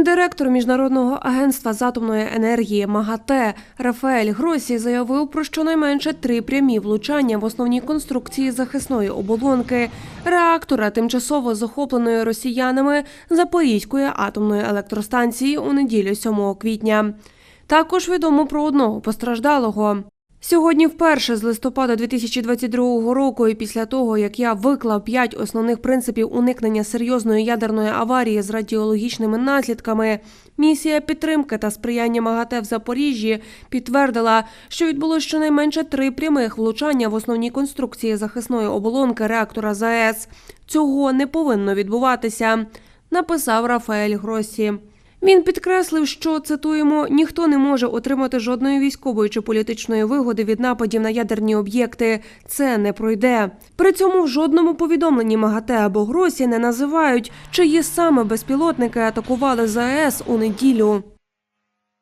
Гендиректор міжнародного агентства з атомної енергії МАГАТЕ Рафаель Гросі заявив про щонайменше три прямі влучання в основні конструкції захисної оболонки реактора, тимчасово захопленої росіянами Запорізької атомної електростанції у неділю 7 квітня. Також відомо про одного постраждалого. Сьогодні вперше з листопада 2022 року, і після того, як я виклав п'ять основних принципів уникнення серйозної ядерної аварії з радіологічними наслідками, місія підтримки та сприяння МАГАТЕ в Запоріжжі підтвердила, що відбулося щонайменше три прямих влучання в основні конструкції захисної оболонки реактора ЗАЕС. Цього не повинно відбуватися, написав Рафаель Гросі. Він підкреслив, що цитуємо: ніхто не може отримати жодної військової чи політичної вигоди від нападів на ядерні об'єкти. Це не пройде. При цьому в жодному повідомленні МАГАТЕ або Гросі не називають, чиї саме безпілотники атакували ЗАЕС у неділю.